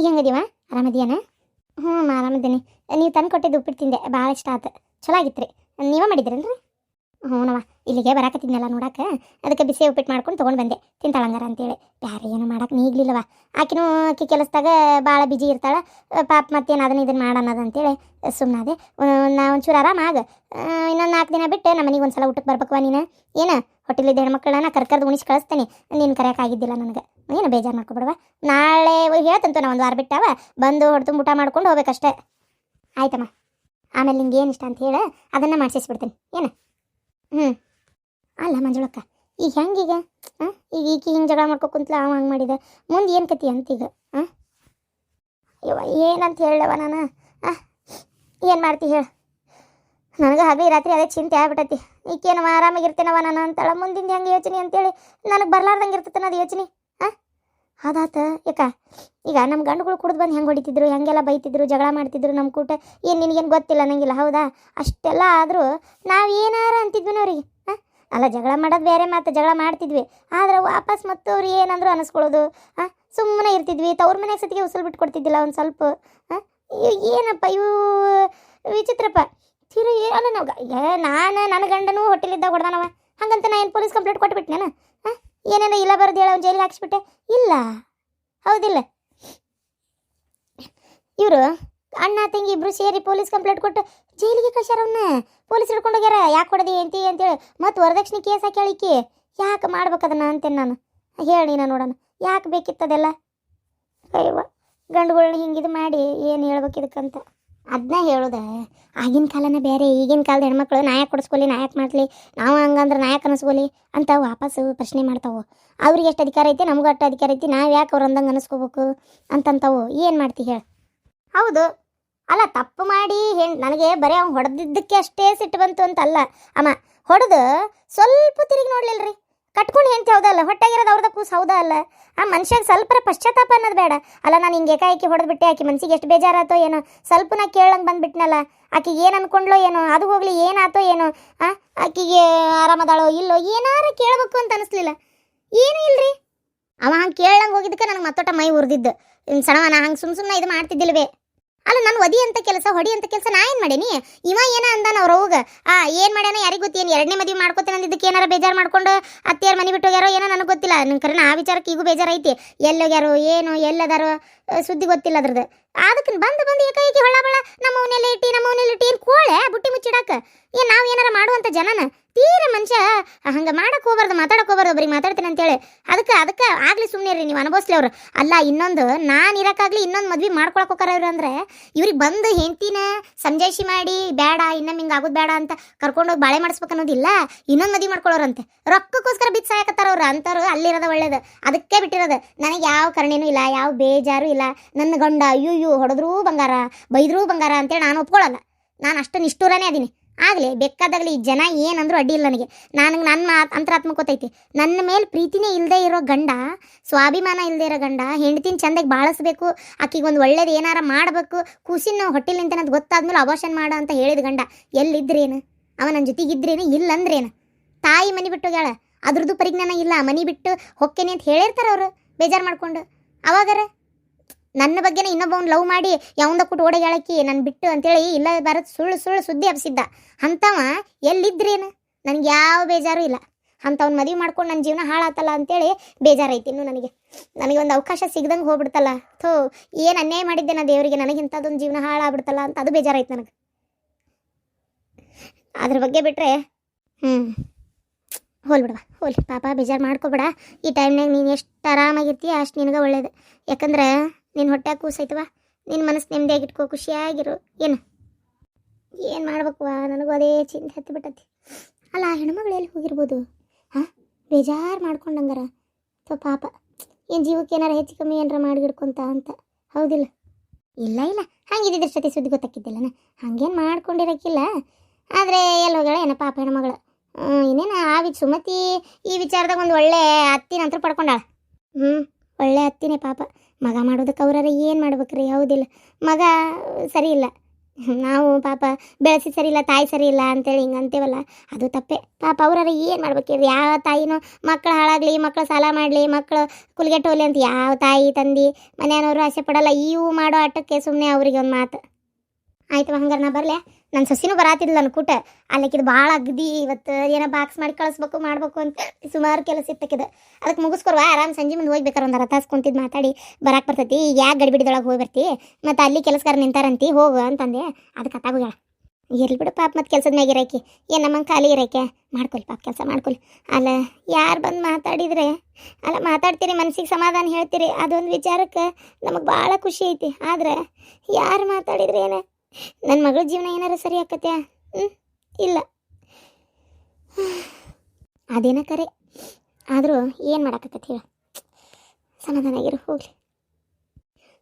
ಈಗ ಹೆಂಗದೀವ ಆರಾಮದಿಯಾನ ಹ್ಞೂ ಆರಾಮದೀನಿ ನೀವು ತಂದು ಕೊಟ್ಟಿದ್ದು ಉಪ್ಪಿಟ್ಟು ತಿಂದೆ. ಭಾಳ ಇಷ್ಟ ಆತು. ಚಲೋ ಆಗಿತ್ತು ರೀ ನೀವೇ ಮಾಡಿದ್ರೇನ್ರಿ? ಹ್ಞೂನವ ಇಲ್ಲಿಗೆ ಬರಾಕತ್ತಿದ್ನಲ್ಲ ನೋಡಕ್ಕೆ ಅದಕ್ಕೆ ಬಿಸಿ ಉಪ್ಪಿಟ್ಟು ಮಾಡ್ಕೊಂಡು ತೊಗೊಂಡು ಬಂದೆ. ತಿಂತಾಳಂಗಾರ ಅಂತೇಳಿ. ಬ್ಯಾರೆ ಏನು ಮಾಡಕ್ಕೆ ನೀಗ್ಲಿಲ್ಲವ ಆಕಿನೂ ಆಕಿ ಕೆಲಸದಾಗ ಭಾಳ ಬಿಜಿ ಇರ್ತಾಳೆ. ಪಾಪ ಮತ್ತೇನು ಅದನ್ನ ಇದನ್ನು ಮಾಡೋಣದು ಅಂತೇಳಿ ಸುಮ್ಮನಾದೆ ನಾ ಒಂಚೂರು ಆರಾಮಾಗ ಇನ್ನೊಂದು ನಾಲ್ಕು ದಿನ ಬಿಟ್ಟು ನಮ್ಮ ಮನೆಗೆ ಒಂದ್ಸಲ ಊಟಕ್ಕೆ ಬರ್ಬೇಕವ ನೀನು. ಏನು? ಹೋಟೆಲಿದ್ದ ಹೆಣ್ಮಕ್ಳನ್ನ ಕರ್ಕರ್ದು ಉಣಿಸಿ ಕಳಿಸ್ತೇನೆ. ನೀನು ಕರೆಯೋಕ್ಕಾಗಿದ್ದಿಲ್ಲ ನನಗೆ. ಏನು ಬೇಜಾರು ಮಾಡ್ಕೊಬಿಡವ ನಾಳೆ ಹೇಳ್ತಂತು ನಾ ಒಂದು ವಾರ ಬಿಟ್ಟಾವ. ಬಂದು ಹೊಡ್ತು ಊಟ ಮಾಡ್ಕೊಂಡು ಹೋಗ್ಬೇಕಷ್ಟೇ. ಆಯ್ತಮ್ಮ. ಆಮೇಲೆ ನಿಂಗೆ ಏನು ಇಷ್ಟ ಅಂತ ಹೇಳಿ, ಅದನ್ನು ಮಾಡಿಸಿಸ್ಬಿಡ್ತೀನಿ. ಏನು? ಹ್ಞೂ ಅಲ್ಲ ಮಂಜುಳಕ್ಕ, ಈಗ ಹೆಂಗೀಗ? ಹಾಂ ಈಗ ಈಕಿ ಹಿಂಗೆ ಜಗಳ ಮಾಡ್ಕೊ ಕುಂತ್ಲ, ಅವ ಹಂಗೆ ಮಾಡಿದ. ಮುಂದೆ ಏನು ಕತಿ ಅಂತ ಈಗ ಹಾಂ ಇವ ಏನಂತ ಹೇಳವ ನಾನು? ಹಾಂ ಏನು ಮಾಡ್ತಿ ಹೇಳು. ನನಗೆ ಹಗಲಿ ರಾತ್ರಿ ಅದೇ ಚಿಂತೆ ಆಗ್ಬಿಟ್ಟೈತಿ ಈಕೇನವ ಆರಾಮಾಗಿರ್ತೇನವ ನಾನು ಅಂತೇಳ, ಮುಂದಿಂದ ಹೆಂಗೆ ಯೋಚನೆ ಅಂತೇಳಿ ನನಗೆ ಬರ್ಲಾರ್ದಂಗೆ ಇರ್ತೈತೆ ಅದು ಯೋಚನೆ? ಅದಾತ. ಯಾಕ? ಈಗ ನಮ್ಮ ಗಂಡುಗಳು ಕುಡಿದು ಬಂದು ಹೆಂಗೆ ಹೊಡಿತಿದ್ರು, ಹೆಂಗೆಲ್ಲ ಬೈತಿದ್ರು, ಜಗಳ ಮಾಡ್ತಿದ್ರು ನಮ್ಮ ಕೂಟ? ಏನು ನಿನಗೇನು ಗೊತ್ತಿಲ್ಲ ನಂಗಿಲ್ಲ, ಹೌದಾ? ಅಷ್ಟೆಲ್ಲ ಆದರೂ ನಾವು ಏನಾರ ಅಂತಿದ್ವಿ ಅವ್ರಿಗೆ ಹಾಂ? ಅಲ್ಲ, ಜಗಳ ಮಾಡೋದು ಬೇರೆ ಮಾತು, ಜಗಳ ಮಾಡ್ತಿದ್ವಿ. ಆದ್ರೆ ವಾಪಸ್ ಮತ್ತು ಅವ್ರು ಏನಂದ್ರು ಅನಿಸ್ಕೊಳ್ಳೋದು, ಹಾಂ? ಸುಮ್ಮನೆ ಇರ್ತಿದ್ವಿ. ತವ್ರ ಮನೆಗೆ ಸತಿಗೆ ಉಸಲು ಬಿಟ್ಟು ಕೊಡ್ತಿದ್ದಿಲ್ಲ ಒಂದು ಸ್ವಲ್ಪ, ಹಾಂ? ಏನಪ್ಪ ಇವು ವಿಚಿತ್ರಪ್ಪ. ತಿರು ಅಲ್ಲ ನಾವು ನಾನು ನನ್ನ ಗಂಡನೂ ಹೋಟೆಲಿದ್ದಾಗ ಹೊಡೆದಾನವ. ಹಂಗಂತ ನಾ ಏನು ಪೊಲೀಸ್ ಕಂಪ್ಲೇಂಟ್ ಹಾಂ ಏನೇನೋ ಇಲ್ಲ ಬರೋದು ಹೇಳೋ ಜೈಲಿಗೆ ಹಾಕ್ಸ್ಬಿಟ್ಟೆ. ಇಲ್ಲ. ಹೌದಿಲ್ಲ. ಇವರು ಅಣ್ಣ, ತಂಗಿ ಇಬ್ರು ಸೇರಿ ಪೊಲೀಸ್ ಕಂಪ್ಲೇಂಟ್ ಕೊಟ್ಟು ಜೈಲಿಗೆ ಕಳ್ಸ್ಯಾರ ಅವನ್ನ ಪೊಲೀಸ್ ಹಿಡ್ಕೊಂಡು ಹೋಗ್ಯಾರ. ಯಾಕೆ ಹೊಡೆದಿ ಎಂತಿ ಅಂತೇಳಿ ಮತ್ತು ವರದಕ್ಷಿಣೆ ಕೇಸ್ ಹಾಕ್ಯಾಳಿಕಿ ಯಾಕೆ ಮಾಡ್ಬೇಕದನ್ನ ಅಂತೇನೆ ನಾನು. ಹೇಳಿ ನಾನು ನೋಡೋಣ. ಯಾಕೆ ಬೇಕಿತ್ತದೆಲ್ಲ ಅಯ್ಯವ್ವ ಗಂಡುಗಳನ್ನ ಹಿಂಗಿದು ಮಾಡಿ ಏನು ಹೇಳ್ಬೇಕು ಇದಕ್ಕಂತ? ಅದನ್ನ ಹೇಳೋದ, ಆಗಿನ ಕಾಲನ ಬೇರೆ ಈಗಿನ ಕಾಲದ ಹೆಣ್ಮಕ್ಳು ನಾಯಕ ಕೊಡಿಸ್ಕೊಲಿ, ನಾಯಕ ಮಾಡ್ಲಿ, ನಾವು ಹಂಗಂದ್ರೆ ನಾಯಕ ಅನಿಸ್ಕೊಲಿ ಅಂತ ವಾಪಸ್ಸು ಪ್ರಶ್ನೆ ಮಾಡ್ತಾವೆ. ಅವ್ರಿಗೆ ಎಷ್ಟು ಅಧಿಕಾರ ಐತಿ, ನಮಗೂ ಅಷ್ಟು ಅಧಿಕಾರ ಐತಿ, ನಾವು ಯಾಕೆ ಅವ್ರು ಅಂದಂಗೆ ಅನಿಸ್ಕೋಬೇಕು ಅಂತಂತವು. ಏನು ಮಾಡ್ತಿ ಹೇಳಿ. ಹೌದು. ಅಲ್ಲ, ತಪ್ಪು ಮಾಡಿ ಹೆಣ್, ನನಗೆ ಬರೀ ಅವ್ನು ಹೊಡೆದಿದ್ದಕ್ಕೆ ಅಷ್ಟೇ ಸಿಟ್ಟು ಬಂತು ಅಂತ ಅಲ್ಲ ಅಮ್ಮ, ಹೊಡೆದು ಸ್ವಲ್ಪ ತಿರುಗಿ ನೋಡ್ಲಿಲ್ರಿ. ಕಟ್ಕೊಂಡು ಹೆಂಡ್ತಿ ಹೌದಲ್ಲ ಹೊಟ್ಟೆಗಿರೋದು ಅವ್ರದ ಕೂಸು ಹೌದಾ ಅಲ್ಲ? ಆ ಮನುಷ್ಯಗೆ ಸ್ವಲ್ಪ ಪಶ್ಚಾತ್ತಾಪ ಅನ್ನೋದು ಬೇಡ. ಅಲ್ಲ, ನಾನು ಹಿಂಗೆ ಏಕಾಏಕಿ ಹೊಡೆದ್ಬಿಟ್ಟೆ, ಆಕೆ ಮನ್ಸಿಗೆ ಎಷ್ಟು ಬೇಜಾರಾತೋ ಏನೋ ಸ್ವಲ್ಪ ನಾ ಕೇಳಂಗೆ ಬಂದ್ಬಿಟ್ನಲ್ಲ ಆಕೆಗೆ ಏನು ಅನ್ಕೊಂಡ್ಲೋ ಏನೋ, ಅದು ಹೋಗ್ಲಿ, ಏನಾತೋ ಏನೋ, ಆ, ಆಕೆಗೆ ಆರಾಮದಾಳೋ ಇಲ್ಲೋ, ಏನಾರ ಕೇಳಬೇಕು ಅಂತ ಅನಿಸ್ಲಿಲ್ಲ. ಏನೂ ಇಲ್ರಿ? ಅವ ಹಂಗೆ ಕೇಳಂಗೆ ಹೋಗಿದ್ದಕ್ಕೆ ನನಗೆ ಮತ್ತೊಟ್ಟ ಮೈ ಉರಿದಿದ್ದು. ಇನ್ನು ಸಣವ ನಾ ಹಂಗೆ ಸುಮ್ಮ ಸುಮ್ಮನೆ ಇದು ಮಾಡ್ತಿದ್ದಿಲ್ವೇ? ಅಲ್ಲ, ನಾನು ಒದಿ ಅಂತ ಕೆಲಸ, ಹೊಡಿ ಅಂತ ಕೆಲಸ, ನಾ ಏನು ಮಾಡೇನಿ? ಇವ ಏನ ಅಂದಾನ ಅವ್ರ ಆ, ಏನು ಮಾಡ್ಯಾನ ಯಾರಿಗೆ ಗೊತ್ತೇನು ಎರಡನೇ ಮದುವೆ ಮಾಡ್ಕೋತೇನೆ ಅಂದಿದ್ದಕ್ಕೆ ಏನಾರ ಬೇಜಾರು ಮಾಡ್ಕೊಂಡು ಅತ್ತೆಯರ ಮನೆ ಬಿಟ್ಟು ಹೋಗ್ಯಾರೋ ಏನೋ ನನಗೆ ಗೊತ್ತಿಲ್ಲ. ನಿನ್ ಕರೆ ಆ ವಿಚಾರಕ್ಕೆ ಈಗೂ ಬೇಜಾರೈತಿ. ಎಲ್ಲೋಗ್ಯಾರೋ ಏನು, ಎಲ್ಲದಾರು ಸುದ್ದಿ ಗೊತ್ತಿಲ್ಲ ಅದ್ರದ್ದು ಅದಕ್ಕೆ ಬಂದು ಬಂದು ಏಕಾಏಕಿ ಹೊಳ ಬಳ ನಮ್ಮ ಅವನೆಲ್ಲ ಇಟ್ಟಿ ನಮ್ಮ ಅವನೆಲ್ಲ ಇಟ್ಟಿ ಏನು ಕೋಳೆ? ಬುಟ್ಟಿ ಮುಚ್ಚಿಡಕ್ಕೆ ಏನು ನಾವು ಏನಾರ ಮಾಡುವಂಥ ಜನನ? ತೀರ ಮನುಷ್ಯ ಹಂಗೆ ಮಾಡಕ್ಕೆ ಹೋಗ್ಬಾರ್ದು ಮಾತಾಡಕ್ಕೆ ಹೋಗ್ಬಾರ್ದು, ಒಬ್ರಿಗೆ ಮಾತಾಡ್ತೀನಿ ಅಂತೇಳಿ. ಅದಕ್ಕೆ ಅದಕ್ಕೆ ಆಗಲಿ ಸುಮ್ಮನೆ ರೀ ನೀವು, ಅನುಭವಿಸ್ಲಿ ಅವ್ರು. ಅಲ್ಲ, ಇನ್ನೊಂದು, ನಾನು ಇರೋಕ್ಕಾಗಲಿ ಇನ್ನೊಂದು ಮದ್ವೆ ಮಾಡ್ಕೊಳಕ್ಕೆ ಇವ್ರು ಅಂದ್ರೆ, ಇವ್ರಿಗೆ ಬಂದು ಹೆಂಡ್ತಿನ ಸಂಜಾಯಿಸಿ ಮಾಡಿ, ಬೇಡ, ಇನ್ನೊಮ್ಮೆ ಹಿಂಗೆ ಆಗೋದು ಬೇಡ ಅಂತ ಕರ್ಕೊಂಡೋಗಿ ಬಾಳೆ ಮಾಡಿಸ್ಬೇಕು ಅನ್ನೋದಿಲ್ಲ, ಇನ್ನೊಂದು ಮದ್ವೆ ಮಾಡ್ಕೊಳ್ಳೋರಂತೆ ರೊಕ್ಕಕ್ಕೋಸ್ಕರ ಬಿದ್ದು ಸಾಯಕತ್ತಾರ ಅವ್ರು, ಅಂಥವ್ರು ಅಲ್ಲಿರೋದು ಒಳ್ಳೇದು. ಅದಕ್ಕೆ ಬಿಟ್ಟಿರೋದು. ನನಗೆ ಯಾವ ಕರ್ಣೇನೂ ಇಲ್ಲ, ಯಾವ ಬೇಜಾರು ಇಲ್ಲ. ನನ್ನ ಗಂಡ ಅಯ್ಯೋ ಹೊಡೆದ್ರೂ ಬಂಗಾರ, ಬೈದ್ರೂ ಬಂಗಾರ ಅಂತೇಳಿ ನಾನು ಒಪ್ಕೊಳ್ಳಲ್ಲ ನಾನು ಅಷ್ಟು ನಿಷ್ಠೂರನೇ ಅದೀನಿ. ಆಗಲಿ, ಬೇಕಾದಾಗಲಿ ಈ ಜನ ಏನಂದ್ರೂ ಅಡ್ಡಿ ಇಲ್ಲ ನನಗೆ. ನನಗೆ ನನ್ನ ಅಂತರಾತ್ಮ ಗೊತ್ತೈತಿ. ನನ್ನ ಮೇಲೆ ಪ್ರೀತಿನೇ ಇಲ್ಲದೆ ಇರೋ ಗಂಡ, ಸ್ವಾಭಿಮಾನ ಇಲ್ಲದೆ ಇರೋ ಗಂಡ, ಹೆಂಡತಿನ ಚಂದಕ್ಕೆ ಬಾಳಿಸ್ಬೇಕು ಒಂದು ಒಳ್ಳೇದು ಏನಾರ ಮಾಡಬೇಕು, ಕೂಸಿನ ನಿಂತೇನೆ ಅಂತ ಗೊತ್ತಾದ್ಮೇಲೆ ಅಬಾಷನ್ ಮಾಡ ಅಂತ ಹೇಳಿದ ಗಂಡ, ಎಲ್ಲಿದ್ರೇನು? ಅವ ನನ್ನ ಜೊತೆಗಿದ್ರೇನು? ಇಲ್ಲ ಅಂದ್ರೇನು ತಾಯಿ ಮನೆ ಬಿಟ್ಟು ಹೋಗ್ಯಾಳ. ಅದ್ರದ್ದು ಪರಿಜ್ಞಾನ ಇಲ್ಲ. ಮನೆ ಬಿಟ್ಟು ಹೊಕ್ಕೇನೆ ಅಂತ ಹೇಳಿರ್ತಾರೆ ಅವರು. ಬೇಜಾರು ಮಾಡ್ಕೊಂಡು. ಅವಾಗಾರ? ನನ್ನ ಬಗ್ಗೆನೇ ಇನ್ನೊಬ್ಬವ್ನು ಲವ್ ಮಾಡಿ ಯಾವಂದ ಕೊಟ್ಟು ಓಡಗಾಳಕ್ಕಿ ನನ್ನ ಬಿಟ್ಟು ಅಂತೇಳಿ ಇಲ್ಲ ಬರೋದು ಸುಳ್ಳು ಸುಳ್ಳು ಸುದ್ದಿ ಹಬ್ಸಿದ್ದ. ಅಂಥವ ಎಲ್ಲಿದ್ರೇನು? ನನಗೆ ಯಾವ ಬೇಜಾರು ಇಲ್ಲ. ಅಂಥವ್ನ ಮದುವೆ ಮಾಡ್ಕೊಂಡು ನನ್ನ ಜೀವನ ಹಾಳಾತಲ್ಲ ಅಂತೇಳಿ ಬೇಜಾರೈತಿ ಇನ್ನು ನನಗೆ. ನನಗೆ ಒಂದು ಅವಕಾಶ ಸಿಗ್ದಂಗೆ ಹೋಗ್ಬಿಡ್ತಲ್ಲ. ಥೋ, ಏನು ಅನ್ಯಾಯ ಮಾಡಿದ್ದೆ ನಾ ದೇವರಿಗೆ, ನನಗೆ ಇಂಥದ್ದೊಂದು ಜೀವನ ಹಾಳಾಗ್ಬಿಡ್ತಲ್ಲ ಅಂತ ಅದು ಬೇಜಾರೈತೆ ನನಗೆ. ಅದ್ರ ಬಗ್ಗೆ ಬಿಟ್ಟರೆ ಹ್ಞೂ ಹೋಲ್ ಬಿಡವಾ ಹೋಲಿ. ಪಾಪ ಬೇಜಾರು ಮಾಡ್ಕೋಬೇಡ. ಈ ಟೈಮ್ನಾಗ ನೀನು ಎಷ್ಟು ಆರಾಮಾಗಿರ್ತೀಯ ಅಷ್ಟು ನಿನಗೆ ಒಳ್ಳೇದು. ಯಾಕಂದ್ರೆ ನಿನ್ನ ಹೊಟ್ಟೆ ಕೂಸೈತವ? ನಿನ್ನ ಮನಸ್ಸು ನೆಮ್ಮದಿಯಾಗಿಟ್ಕೋ, ಖುಷಿಯಾಗಿರು. ಏನು? ಏನು ಮಾಡ್ಬೇಕು ನನಗೂ ಅದೇ ಚಿಂತೆ ಹತ್ತಿ ಬಿಟ್ಟತಿ ಅಲ್ಲ ಹೆಣ್ಮಗಳು ಎಲ್ಲಿ ಹೋಗಿರ್ಬೋದು? ಹಾಂ? ಬೇಜಾರು ಮಾಡ್ಕೊಂಡಂಗಾರ. ಸೊ ಪಾಪ. ಏನು ಜೀವಕ್ಕೆ ಏನಾರು ಹೆಚ್ಚು ಕಮ್ಮಿ ಏನಾರ ಮಾಡಿಗಿಡ್ಕೊಂತ ಅಂತ. ಹೌದಿಲ್ಲ. ಇಲ್ಲ ಇಲ್ಲ. ಹಂಗಿದ್ದಿದ್ರ ಸತಿ ಸುದ್ದಿ ಗೊತ್ತಾಕಿದ್ದಿಲ್ಲನ? ಹಂಗೇನು ಮಾಡ್ಕೊಂಡಿರಕ್ಕಿಲ್ಲ ಆದರೆ ಎಲ್ಲಿ ಹೋಗ್ಯಾಳ ಏನ ಪಾಪ ಹೆಣ್ಮಗಳು? ಇನ್ನೇನು ಆ ವಿ ಸುಮತಿ ಈ ವಿಚಾರದಾಗ ಒಂದು ಒಳ್ಳೆ ಅತ್ತಿನ ಅಂತ ಪಡ್ಕೊಂಡಾಳ. ಹ್ಞೂ ಒಳ್ಳೆ ಅತ್ತಿನೇ ಪಾಪ. ಮಗ ಮಾಡೋದಕ್ಕೆ ಅವ್ರಾರ ಏನು ಮಾಡ್ಬೇಕ್ರಿ? ಹೌದಿಲ್ಲ. ಮಗ ಸರಿ ಇಲ್ಲ. ನಾವು ಪಾಪ ಬೆಳೆಸಿ ಸರಿ ಇಲ್ಲ, ತಾಯಿ ಸರಿ ಇಲ್ಲ ಅಂತೇಳಿ ಹಿಂಗೆ ಅಂತೀವಲ್ಲ, ಅದು ತಪ್ಪೆ. ಪಾಪ ಅವ್ರಾರ ಏನು ಮಾಡ್ಬೇಕಿರಿ ಯಾವ ತಾಯಿನೂ ಮಕ್ಕಳು ಹಾಳಾಗಲಿ ಮಕ್ಕಳು ಸಾಲ ಮಾಡಲಿ ಮಕ್ಕಳು ಕುಲ್ಗೆಟ್ ಹೋಗ್ಲಿ ಅಂತ ಯಾವ ತಾಯಿ, ತಂದಿ, ಮನೆಯವರು ಆಸೆ ಪಡಲ್ಲ. ಇವು ಮಾಡೋ ಆಟಕ್ಕೆ ಸುಮ್ಮನೆ ಅವ್ರಿಗೆ ಒಂದು ಮಾತು. ಆಯ್ತು ಹಂಗಾರೆ ನಾ ಬರಲೆ? ನನ್ನ ಸೊಸಿನೂ ಬರಾತಿದ್ಲ ಅನ್ಕೂಟ ಕೂಟ. ಅಲ್ಲಕ್ಕಿದು ಭಾಳ ಅಗ್ದಿ, ಇವತ್ತು ಏನೋ ಬಾಕ್ಸ್ ಮಾಡಿ ಕಳಿಸ್ಬೇಕು, ಮಾಡ್ಬೇಕು ಅಂತ ಸುಮಾರು ಕೆಲಸ ಇತ್ತಕ್ಕಿದು ಅದಕ್ಕೆ ಮುಗಿಸ್ಕೊರ್ವಾ ಆರಾಮ್ ಸಂಜೆ ಮುಂದೆ ಹೋಗ್ಬೇಕಾರೆ ಒಂದು ಅರ್ಧ ಕುಂತಿದ್ ಮಾತಾಡಿ, ಬರಾಕ್ ಬರ್ತೈತಿ. ಈಗ ಯಾಕೆ ಗಡಿಬಿಡಿದೊಳಗೆ ಹೋಗಿ ಬರ್ತಿ? ಮತ್ತು ಅಲ್ಲಿ ಕೆಲಸಗಾರ ನಿಂತಾರಂತಿ, ಹೋಗು ಅಂತಂದೆ. ಅದಕ್ಕೆ ಅತ್ತಾಗೋಗ್ಯಾಳ ಇರ್ಲಿ ಬಿಡು ಪಾಪ, ಮತ್ತು ಕೆಲಸದ ಮ್ಯಾಗ ಇರಾಕಿ. ಏನು ನಮ್ಮಂಗೆ ಖಾಲಿ ಇರಾಕೆ ಮಾಡ್ಕೊಳ್ಳಿ ಪಾಪ, ಕೆಲಸ ಮಾಡ್ಕೊಳ್ಳಿ ಅಲ್ಲ, ಯಾರು ಬಂದು ಮಾತಾಡಿದ್ರೆ? ಅಲ್ಲ ಮಾತಾಡ್ತೀರಿ ಮನ್ಸಿಗೆ ಸಮಾಧಾನ ಹೇಳ್ತೀರಿ. ಅದೊಂದು ವಿಚಾರಕ್ಕೆ ನಮಗೆ ಭಾಳ ಖುಷಿ ಐತಿ. ಆದ್ರೆ ಯಾರು ಮಾತಾಡಿದ್ರೆ ಏನ ನನ್ನ ಮಗಳ ಜೀವನ ಏನಾರ ಸರಿ ಆಕತ್ಯಾ? ಇಲ್ಲ. ಅದೇನ ಕರೆ? ಆದರೂ ಏನು ಮಾಡಾಕತ್ತೈತಿ ಸಮಾಧಾನ ಆಗಿರು, ಹೋಗ್ಲಿ.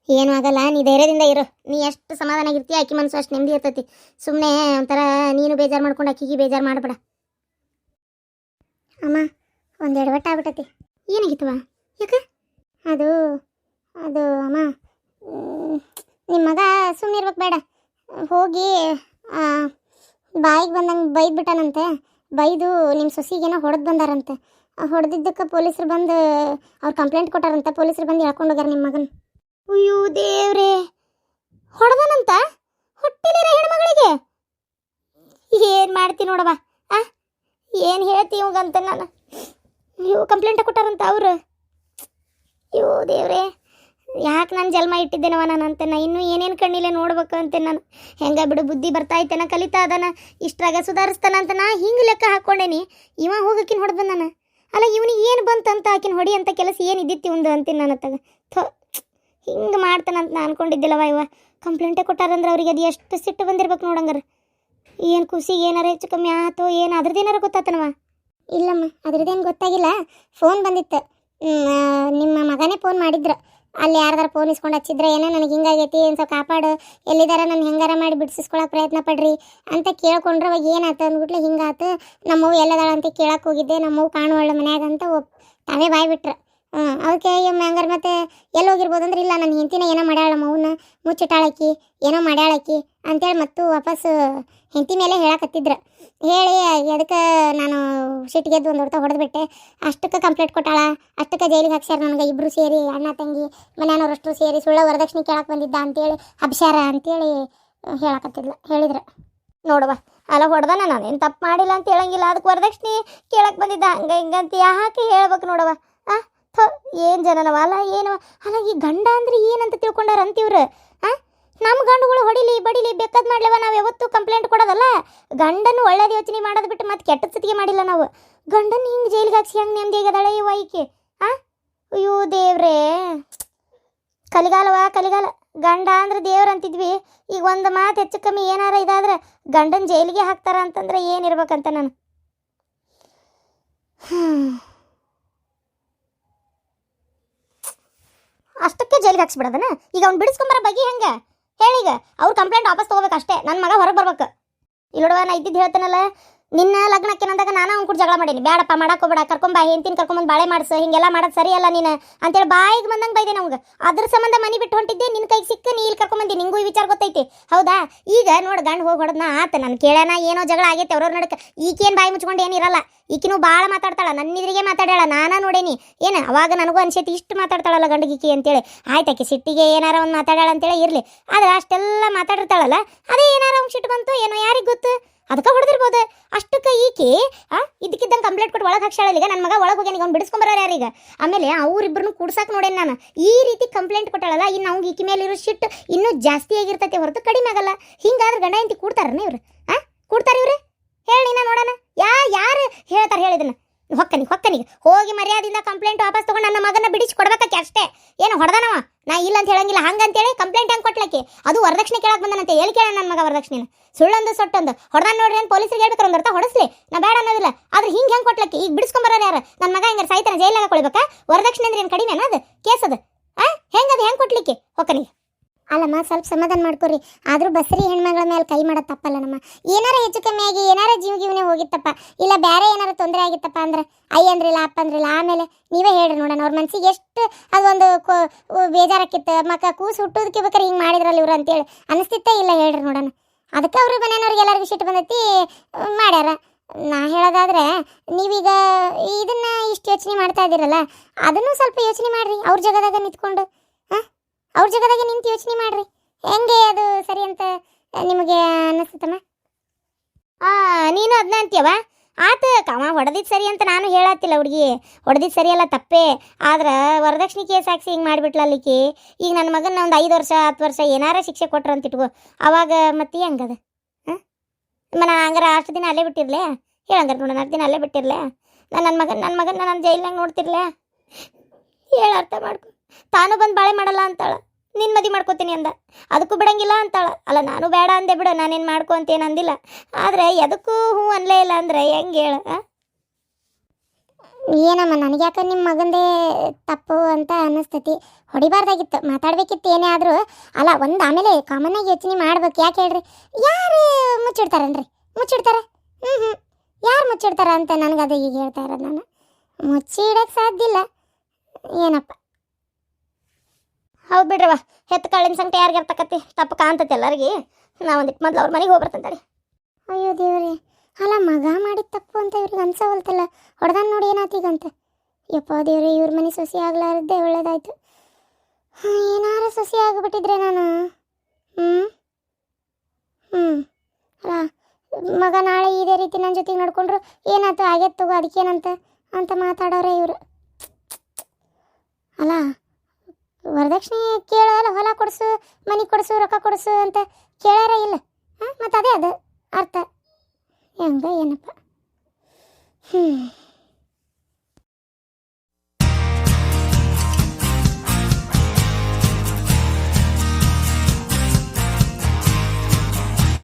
ಏನೂ ಆಗಲ್ಲ, ನೀ ಧೈರ್ಯದಿಂದ ಇರು. ನೀ ಎಷ್ಟು ಸಮಾಧಾನ ಆಗಿರ್ತೀಯ ಆಕಿ ಮನಸ್ಸು ಅಷ್ಟು ನೆಮ್ಮದಿ ಇರ್ತೈತಿ. ಸುಮ್ಮನೆ ಒಂಥರ ನೀನು ಬೇಜಾರು ಮಾಡ್ಕೊಂಡು ಆಕಿಗೆ ಬೇಜಾರು ಮಾಡಬೇಡ. ಅಮ್ಮ, ಒಂದು ವಟ್ಟ ಆಗ್ಬಿಟ್ಟೈತಿ ಏನಾಗಿತ್ತವ ಯಾಕೆ? ಅದು ಅದು ಅಮ್ಮ ನಿಮ್ಮ ಮಗ ಸುಮ್ಮನೆ ಇರ್ಬೇಕು ಬೇಡ. ಹೋಗಿ ಬಾಯಿಗೆ ಬಂದಂಗೆ ಬೈದ್ಬಿಟ್ಟನಂತೆ. ಬೈದು ನಿಮ್ಮ ಸೊಸಿಗೇನೋ ಹೊಡೆದು ಬಂದಾರಂತೆ. ಹೊಡೆದಿದ್ದಕ್ಕೆ ಪೊಲೀಸರು ಬಂದು ಅವ್ರು ಕಂಪ್ಲೇಂಟ್ ಕೊಟ್ಟಾರಂತೆ. ಪೊಲೀಸರು ಬಂದು ಹೇಳ್ಕೊಂಡು ಹೋಗ್ಯಾರ ನಿಮ್ಮ ಮಗನ. ಅಯ್ಯೋ ದೇವ್ರೇ! ಹೊಡೆದನಂತ? ಹೊಟ್ಟಿಲಿರ ಹೆಣ್ಮಗಳಿಗೆ? ಏನು ಮಾಡ್ತೀನಿ ನೋಡವ ಆ? ಏನು ಹೇಳ್ತಿ ಇವಾಗಂತ ನಾನು? ಇವು ಕಂಪ್ಲೇಂಟ್ ಕೊಟ್ಟಾರಂತ ಅವರು? ಅಯ್ಯೋ ದೇವ್ರೇ! ಯಾಕೆ ನಾನು ಜನ್ಮ ಇಟ್ಟಿದ್ದೇನವ ನಾನು ಅಂತ ನಾ ಇನ್ನೂ ಏನೇನು ಕಣ್ಣಿಲೆ ನೋಡ್ಬೇಕು ಅಂತೆ ನಾನು? ಹೆಂಗೆ ಬಿಡು, ಬುದ್ಧಿ ಬರ್ತಾ ಐತೆನ, ಕಲಿತಾ ಅದನ? ಇಷ್ಟ್ರಾಗ ಸುಧಾರಿಸ್ತಾನ ಅಂತ ನಾ ಹಿಂಗೆ ಲೆಕ್ಕ ಹಾಕ್ಕೊಂಡೇನಿ ಇವ ಹೋಗಕ್ಕಿನ ಹೊಡೆದ ನಾನು ಅಲ್ಲ, ಇವನಿಗೆ ಏನು ಬಂತಂತ ಆಕಿನ ಹೊಡಿ ಅಂತ ಕೆಲಸ ಏನು ಇದ್ದಿತ್ತು ಒಂದು ಅಂತೀನಿ ನಾನು ಅತ್ತಾಗ. ಥೋ, ಹಿಂಗೆ ಮಾಡ್ತಾನಂತ ನಾ ಅನ್ಕೊಂಡಿದ್ದಿಲ್ಲವ ಇವ. ಕಂಪ್ಲೇಂಟೇ ಕೊಟ್ಟಾರಂದ್ರೆ ಅವ್ರಿಗೆ ಅದು ಎಷ್ಟು ಸಿಟ್ಟು ಬಂದಿರ್ಬೇಕು ನೋಡಂಗಾರ. ಏನು ಖುಷಿಗೆ ಏನಾರ ಹೆಚ್ಚು ಕಮ್ಮಿ ಆಯ್ತು ಏನು ಅದ್ರದ್ದೇನಾರು ಗೊತ್ತಾತನವ ಇಲ್ಲಮ್ಮ ಅದ್ರದ್ದೇನು ಗೊತ್ತಾಗಿಲ್ಲ. ಫೋನ್ ಬಂದಿತ್ತು. ನಿಮ್ಮ ಮಗನೇ ಫೋನ್ ಮಾಡಿದ್ರು. ಅಲ್ಲಿ ಯಾರ್ದಾರು ಫೋನ್ ಇಸ್ಕೊಂಡು ಹಚ್ಚಿದ್ರೆ ಏನೋ ನನಗೆ ಹಿಂಗಾಗೈತಿ, ಏನು ಸ್ವಲ್ಪ ಕಾಪಾಡು, ಎಲ್ಲಿದಾರ ನಾನು ಹೆಂಗಾರ ಮಾಡಿ ಬಿಡಿಸ್ಕೊಳಕ್ಕೆ ಪ್ರಯತ್ನ ಪಡ್ರಿ ಅಂತ ಕೇಳ್ಕೊಂಡ್ರೆ, ಅವಾಗ ಏನಾಯ್ತು ಅಂದ್ಬಿಟ್ಲೆ ಹಿಂಗಾತು. ನಮ್ಮವ್ವ ಎಲ್ಲದಾಳ ಅಂತ ಕೇಳಕ್ಕೆ ಹೋಗಿದ್ದೆ, ನಮ್ಮವ್ವ ಕಾಣುವಳ್ಳ ಮನ್ಯಾಗ ಅಂತ ಒಪ್, ತಾವೇ ಬಾಯ್ ಬಿಟ್ರು. ಹ್ಞೂ ಹಂಗಾರೆ ಮತ್ತೆ ಎಲ್ಲಿ ಹೋಗಿರ್ಬೋದು ಅಂದ್ರೆ ಇಲ್ಲ ನನ್ನ ಹೆಂಡತಿನ ಏನೋ ಮಾಡ್ಯಾಳ ಮೌನ ಮುಚ್ಚಿಟ್ಟಾಳಕಿ, ಏನೋ ಮಾಡ್ಯಾಳಕಿ ಅಂತೇಳಿ ಮತ್ತು ವಾಪಸ್ ಹೆಂತಿ ಮೇಲೆ ಹೇಳಕತ್ತಿದ್ರು ಹೇಳಿ, ಎದಕ್ಕೆ ನಾನು ಸಿಟ್ಟಿಗೆದ್ದು ಒಂದು ಹೊಡ್ತಾ ಹೊಡೆದ್ಬಿಟ್ಟೆ. ಅಷ್ಟಕ್ಕೆ ಕಂಪ್ಲೇಂಟ್ ಕೊಟ್ಟಾಳ. ಅಷ್ಟಕ್ಕೆ ಜೈಲಿಗೆ ಹಾಕ್ಸ್ಯಾರ ನನಗೆ ಇಬ್ಬರು ಸೇರಿ, ಅಣ್ಣ, ತಂಗಿ, ಮನೆಯವ್ರಷ್ಟು ಸೇರಿ ಸುಳ್ಳ ವರದಕ್ಷಿಣೆ ಕೇಳಕ್ಕೆ ಬಂದಿದ್ದ ಅಂತೇಳಿ ಅಭಿಷಾರ ಅಂತೇಳಿ ಹೇಳಕತ್ತಿದ್ಲು, ಹೇಳಿದ್ರು. ನೋಡುವ ಅಲ್ಲ ಹೊಡೆದಾನ ನಾನೇನು ತಪ್ಪು ಮಾಡಿಲ್ಲ ಅಂತ ಹೇಳಂಗಿಲ್ಲ. ಅದಕ್ಕೆ ವರದಕ್ಷಿಣೆ ಕೇಳಕ್ಕೆ ಬಂದಿದ್ದ. ಹಂಗೆ ಹಿಂಗಂತ ಯಾಕೆ ಹೇಳ್ಬೇಕು ನೋಡವ ಆ, ಥ, ಏನು ಜನನವ? ಅಲ್ಲ ಏನವ? ಅಲ್ಲ ಈ ಗಂಡ ಅಂದ್ರೆ ಏನಂತ ತಿಳ್ಕೊಂಡಾರ ಅಂತಿವ್ರು ಆ ನಮ್ಮ ಗಂಡುಗಳು ಹೊಡಿಲಿ, ಬಡಿಲಿ ಬೇಕಾದ್ ಮಾಡ್ಲವ ನಾವು ಯಾವತ್ತೂ ಕಂಪ್ಲೇಂಟ್ ಕೊಡೋದಲ್ಲ? ಗಂಡನ ಒಳ್ಳೇದು ಯೋಚನೆ ಮಾಡೋದು ಬಿಟ್ಟು ಮತ್ತೆ ಕೆಟ್ಟ ಸತಿಗೆ ಮಾಡಿಲ್ಲ ನಾವು. ಗಂಡನ ಹಿಂಗೆ ಜೈಲಿಗೆ ಹಾಕ್ಸಿ ಹಂಗೆ ನೆಮ್ಮದಿಯಾಗದಾಳೆ ಈ ಈಕೆ ಆ? ಅಯ್ಯೋ ದೇವ್ರೇ. ಕಲಿಗಾಲವ, ಕಲಿಗಾಲ. ಗಂಡ ಅಂದ್ರೆ ದೇವ್ರ ಅಂತಿದ್ವಿ. ಈಗ ಒಂದು ಮಾತು ಹೆಚ್ಚು ಕಮ್ಮಿ ಏನಾರ ಇದಾದ್ರೆ ಗಂಡನ ಜೈಲಿಗೆ ಹಾಕ್ತಾರ ಅಂತಂದ್ರೆ ಏನಿರ್ಬೇಕಂತ ನಾನು? ಅಷ್ಟಕ್ಕೆ ಜೈಲಿಗೆ ಹಾಕ್ಸ್ಬಿಡೋದನ? ಈಗ ಅವ್ನು ಬಿಡಿಸ್ಕೊಂಬರ ಬಗ್ಗೆ ಹೆಂಗೆ? ಹೇಳೀಗ ಅವ್ರು ಕಂಪ್ಲೇಂಟ್ ವಾಪಸ್ ತಗೋಬೇಕು ಅಷ್ಟೇ ನನ್ನ ಮಗ ಹೊರಗೆ ಬರ್ಬೇಕು. ಇಲ್ಲೋಡವ ನಾ ಇದ್ದಿದ್ದು ಹೇಳ್ತಾನಲ್ಲ ನಿನ್ನ ಲಗ್ನಕ್ಕೆ ನಂದಾಗ ನಾನು ಅವ್ನ ಕೂಡ ಜಗಳ ಮಾಡೀನಿ. ಬೇಡಪ್ಪ ಮಾಡಕ್ಕೆ ಹೋಗ್ಬೇಡ. ಕರ್ಕೊಂಬ ಹೆಂತಿನ ಕರ್ಕೊಂಬಂದು ಬಾಳೆ ಮಾಡಿಸು. ಹಿಂಗೆಲ್ಲ ಮಾಡೋದು ಸರಿಯಲ್ಲ ನೀನು. ಅಂತೇಳಿ ಬಾಯಿಗೆ ಬಂದಂಗೆ ಬೈದೆ ನಮ್ಗೆ. ಅದ್ರ ಸಂಬಂಧ ಮನೆ ಬಿಟ್ಟು ಹೊಂಟಿದ್ದೆ ನಿನ್ನ ಕೈಗೆ ಸಿಕ್ಕ, ನೀ ಇಲ್ಲಿ ಕರ್ಕೊಂಬಂದಿ ನಿಂಗೂ ಈ ವಿಚಾರ ಗೊತ್ತೈತಿ. ಹೌದಾ? ಈಗ ನೋಡು ಗಂಡು ಹೋಗಿ ಹೊಡೆದ್ನ ಆತ. ನಾನು ಕೇಳೋಣ ಏನೋ ಜಗಳ ಆಗೈತೆ ಅವ್ರವ್ರ ನಡಕ್ಕೆ ಈಕೇನು ಬಾಯಿ ಮುಚ್ಕೊಂಡು ಏನಿರಲ್ಲ ಈಕಿನೂ ಭಾಳ ಮಾತಾಡ್ತಾಳ. ನನ್ನ ಎದುರಿಗೆ ಮಾತಾಡ್ಯಾಳ. ನಾನಾ ನೋಡೇನಿ. ಏನು ಅವಾಗ ನನಗೂ ಅನ್ಸೈತಿ ಇಷ್ಟು ಮಾತಾಡ್ತಾಳಲ್ಲ ಗಂಡಗಿಕ್ಕಿ ಅಂತೇಳಿ. ಆಯ್ತಾಕಿ ಸಿಟ್ಟಿಗೆ ಏನಾರ ಒಂದು ಮಾತಾಡ್ಯಾಳ ಅಂತೇಳಿ ಇರಲಿ. ಆದ್ರೆ ಅಷ್ಟೆಲ್ಲ ಮಾತಾಡಿರ್ತಾಳಲ್ಲ, ಅದೇ ಏನಾರ ಅವ್ನು ಸಿಟ್ಟು ಬಂತು, ಏನೋ ಯಾರಿಗೆ ಗೊತ್ತು? ಅದಕ್ಕೆ ಹೊಡೆದಿರ್ಬೋದು ಅಷ್ಟಕ್ಕೆ ಈಕಿ, ಆ, ಇದಕ್ಕಿದ್ದಂಗೆ ಕಂಪ್ಲೇಂಟ್ ಕೊಟ್ಟು ಒಳಗೆ ಹಾಕ್ಸಾಳಲ್ಲ ಈಗ ನನ್ನ ಮಗ ಒಳಗೆ ಹೋಗ್ಯಾನ ಅವ್ನು ಬಿಡಿಸ್ಕೊಂಬರ ಯಾರೀಗ ಆಮೇಲೆ ಅವ್ರಿಬ್ರು ಕೂಡ್ಸಾಕ್ ನೋಡೇನು ನಾನು. ಈ ರೀತಿ ಕಂಪ್ಲೇಂಟ್ ಕೊಟ್ಟಾಳಲ್ಲ, ಇನ್ನು ಅವ್ಗೆ ಈಕಿ ಮೇಲೆ ಇರೋ ಶಿಟ್ ಇನ್ನೂ ಜಾಸ್ತಿ ಆಗಿರ್ತೈತೆ ಹೊರತು ಕಡಿಮೆ ಆಗಲ್ಲ. ಹಿಂಗಾದ್ರೆ ಗಂಡ ಹೆಂಡತಿ ಕೂಡ್ತಾರನ ಇವ್ರು? ಆ, ಕೂಡ್ತಾರ ಇವ್ರೆ? ಹೇಳಿ ನಾ ನೋಡೋಣ. ಯಾ, ಯಾರು ಹೇಳ್ತಾರೆ ಹೇಳಿದನ್ನ ಹೊಕ್ಕನಿ ಹೊಕ್ಕನಿಗೆ ಹೋಗಿ ಮರ್ಯಾದಿಂದ ಕಂಪ್ಲೇಂಟ್ ವಾಪಸ್ ತಗೊಂಡು ನನ್ನ ಮಗನ ಬಿಡಿಸಿ ಕೊಡ್ಬೇಕಕ್ಕೆ ಅಷ್ಟೇ. ಏನು ಹೊಡೆದನವ? ನಾ ಇಲ್ಲ ಅಂತ ಹೇಳಂಗಿಲ್ಲ. ಹಂಗಂತೇಳಿ ಕಂಪ್ಲೇಂಟ್ ಹೆಂಗೆ ಕೊಟ್ಲಕ್ಕೆ? ಅದು ವರದಕ್ಷಿಣೆ ಕೇಳಕ್ ಬಂದನಂತೆ. ಎಲ್ಲಿ ಕೇಳ ನನ್ನ ಮಗ ವರದಕ್ಷಿಣೆ ಸುಳ್ಳೊಂದು ಸೊಟ್ಟೊಂದು. ಹೊಡೆದ ನೋಡ್ರಿ ಅಂತ ಪೊಲೀಸರಿಗೆ ಹೇಳ್ಬೇಕು ಒಂದು ಅರ್ಥ ಹೊಡಿಸ್ಲಿ. ನಾ ಬೇಡ ಅನ್ನೋದಿಲ್ಲ. ಆದ್ರೆ ಹಿಂಗೆ ಹೆಂಗೆ ಕೊಟ್ಲಕ್ಕೆ? ಈಗ ಬಿಡಿಸ್ಕೊಂಬರೋರು ಯಾರು? ನನ್ನ ಮಗ ಹಿಂಗಾರೆ ಸಾಯ್ತಾನೆ ಜೈಲಾಗ ಕೊಡ್ಬೇಕಾ? ವರದಕ್ಷಿಣೆ ಅಂದ್ರೆ ಏನು ಕಡಿಮೆ ಅದು? ಕೇಸ್ ಅದು? ಆ? ಅದು? ಹೆಂಗೆ ಕೊಟ್ಲಿಕ್ಕೆ? ಹೊಕ್ಕನಿಗೆ ಅಲ್ಲಮ್ಮ, ಸ್ವಲ್ಪ ಸಮಾಧಾನ ಮಾಡ್ಕೊರಿ. ಆದರೂ ಬಸರಿ ಹೆಣ್ಮಗಳ ಮೇಲೆ ಕೈ ಮಾಡೋದು ತಪ್ಪಲ್ಲ ನಮ್ಮ ಏನಾರ ಹೆಚ್ಚು ಕಮ್ಮಿ ಆಗಿ, ಏನಾರ ಜೀವ ಜೀವನೇ ಹೋಗಿತ್ತಪ್ಪ. ಇಲ್ಲ ಬೇರೆ ಏನಾರ ತೊಂದರೆ ಆಗಿತ್ತಪ್ಪ ಅಂದ್ರೆ? ಅಯ್ಯ ಅಂದ್ರಿಲ್ಲ, ಅಪ್ಪ ಅಂದ್ರಿಲ್ಲ. ಆಮೇಲೆ ನೀವೇ ಹೇಳ್ರಿ ನೋಡೋಣ, ಅವ್ರ ಮನ್ಸಿಗೆ ಎಷ್ಟು ಅದೊಂದು ಕೋ ಬೇಜಾರಾಕಿತ್ತು. ಮಕ್ಕ ಕೂಸು ಹುಟ್ಟೋದಕ್ಕೆ ಬೇಕಾರೆ ಹಿಂಗೆ ಮಾಡಿದ್ರಲ್ಲ ಇವ್ರು ಅಂತೇಳಿ. ಅನಿಸ್ತಿತ್ತೇ ಇಲ್ಲ ಹೇಳ್ರಿ ನೋಡೋಣ. ಅದಕ್ಕೆ ಅವ್ರ ಮನೆಯವ್ರಿಗೆ ಎಲ್ಲರಿಗೂ ಸಿಟ್ಟು ಬಂದೈತಿ, ಮಾಡ್ಯಾರ. ನಾ ಹೇಳೋದಾದ್ರೆ, ನೀವೀಗ ಇದನ್ನ ಇಷ್ಟು ಯೋಚನೆ ಮಾಡ್ತಾ ಇದ್ದೀರಲ್ಲ, ಅದನ್ನು ಸ್ವಲ್ಪ ಯೋಚನೆ ಮಾಡ್ರಿ. ಅವ್ರ ಜಗದಾಗ ನಿಂತ್ಕೊಂಡು. ಅವ್ರ ಜಗದಾಗೆ ನಿಂತು ಯೋಚನೆ ಮಾಡ್ರಿ. ಹೆಂಗೆ ಅದು ಸರಿ ಅಂತ ನಿಮಗೆ ಅನ್ನಿಸ್ತಮ್ಮ ಆ, ನೀನು ಅದನ್ನ ಅಂತೀಯವ? ಆತ ಕಾಮ ಹೊಡೆದಿದ್ದು ಸರಿ ಅಂತ ನಾನು ಹೇಳತ್ತಿಲ್ಲ ಹುಡುಗಿ. ಹೊಡೆದಿದ್ದು ಸರಿಯಲ್ಲ ತಪ್ಪೇ. ಆದ್ರೆ ವರದಕ್ಷಿಣೆ ಕೇಸ್ ಹಾಕ್ಸಿ ಹಿಂಗೆ ಮಾಡಿಬಿಟ್ಲ ಅಲ್ಲಿಕಿ. ಈಗ ನನ್ನ ಮಗನ ಒಂದು ಐದು ವರ್ಷ, ಹತ್ತು ವರ್ಷ ಏನಾರ ಶಿಕ್ಷೆ ಕೊಟ್ರು ಅಂತ ಇಟ್ಕೋ. ಅವಾಗ ಮತ್ತೆ ಹೆಂಗದ? ಹಾಂ? ನಾನು ಹಂಗಾರ ಅಷ್ಟು ದಿನ ಅಲ್ಲೇ ಬಿಟ್ಟಿರ್ಲೆ? ಹೇಳಂಗಾರ ನೋಡ ನಾಲ್ಕು ದಿನ ಅಲ್ಲೇ ಬಿಟ್ಟಿರ್ಲೆ? ನಾನು ನನ್ನ ಮಗನ ನನ್ನ ಮಗನ ನನ್ನ ಜೈಲ್ನಾಗ ನೋಡ್ತಿರ್ಲೆ? ಹೇಳ ಅರ್ಥ ಮಾಡ್ಕೊ. ತಾನು ಬಂದು ಬಾಳೆ ಮಾಡಲ್ಲ ಅಂತಾಳ. ನಿನ್ನ ಮದಿ ಮಾಡ್ಕೋತೀನಿ ಅಂದ. ಅದಕ್ಕೂ ಬಿಡಂಗಿಲ್ಲ ಅಂತಾಳ. ಅಲ್ಲ, ನಾನು ಬೇಡ ಅಂದೆ ಬಿಡು, ನಾನೇನು ಮಾಡ್ಕೊ ಅಂತೇನು ಅಂದಿಲ್ಲ. ಆದರೆ ಎದಕ್ಕೂ ಹ್ಞೂ ಅನ್ಲೇ ಇಲ್ಲ ಅಂದ್ರೆ ಹೆಂಗೆ ಹೇಳ ಏನಮ್ಮ ನನಗೆ ಯಾಕೆ ನಿಮ್ಮ ಮಗಂದೇ ತಪ್ಪು ಅಂತ ಅನ್ನಿಸ್ತೈತಿ. ಹೊಡಿಬಾರ್ದಾಗಿತ್ತು, ಮಾತಾಡ್ಬೇಕಿತ್ತು ಏನೇ ಆದರೂ. ಅಲ್ಲ, ಒಂದು ಆಮೇಲೆ ಕಾಮನ್ನಾಗಿ ಯೋಚನೆ ಮಾಡ್ಬೇಕು, ಯಾಕೆ ಹೇಳ್ರಿ? ಯಾರು ಮುಚ್ಚಿಡ್ತಾರನ್ರಿ? ಮುಚ್ಚಿಡ್ತಾರೆ? ಹ್ಞೂ ಹ್ಞೂ ಯಾರು ಮುಚ್ಚಿಡ್ತಾರ ಅಂತ ನನಗೆ ಅದು ಈಗ ಹೇಳ್ತಾ ಇರೋದು ನಾನು. ಮುಚ್ಚಿಡಕ್ಕೆ ಸಾಧ್ಯ ಇಲ್ಲ. ಏನಪ್ಪ? ಹೌದು ಬಿಡ್ರವ ಹೆತ್ತ ಕಾಳಿನ ಸಂಕಟ ಯಾರಿಗೆ ಇರ್ತಕತ್ತಿ ತಪ್ಪು ಕಾಣ್ತತಿ ಎಲ್ಲರಿಗೆ. ನಾ ಒಂದಿಟ್ಟು ಮೊದ್ಲು ಅವ್ರ ಮನೆಗೆ ಹೋಗ್ಬರ್ತಂತಾಳೆ ಅಯ್ಯೋ ದೇವ್ರಿ, ಅಲ್ಲ ಮಗ ಮಾಡಿದ ತಪ್ಪು ಅಂತ ಇವ್ರಿಗೆ ಅನ್ಸವಲ್ತಲ್ಲ, ಹೊಡೆದಾನ ನೋಡಿ ಏನಾತೀಗಂತ ಯಪ್ಪ ದೇವ್ರಿ, ಇವ್ರ ಮನೆ ಸೊಸಿ ಆಗ್ಲಾರದ್ದೇ ಒಳ್ಳೇದಾಯ್ತು. ಏನಾರ ಸೊಸಿ ಆಗಿಬಿಟ್ಟಿದ್ರೆ ನಾನು? ಹ್ಞೂ ಹ್ಞೂ ಅಲ್ಲ, ಮಗ ನಾಳೆ ಇದೇ ರೀತಿ ನನ್ನ ಜೊತೆಗೆ ನಡ್ಕೊಂಡ್ರು ಏನಾಯ್ತು ಆಗೇತ್ ತಗೋ ಅದಕ್ಕೇನಂತ ಅಂತ ಮಾತಾಡೋರೆ ಇವರು ಅಲ್ಲ ವರದಕ್ಷಿಣೆ ಕೇಳೋಲ್ಲ ಹೊಲ ಕೊಡಿಸು, ಮನೆ ಕೊಡಿಸು, ರೊಕ್ಕ ಕೊಡಿಸು ಅಂತ ಕೇಳ್ಯಾರ ಇಲ್ಲ. ಹಾಂ ಮತ್ತು ಅದೇ ಅದು ಅರ್ಥ. ಹೆಂಗ ಏನಪ್ಪ. ಹ್ಞೂ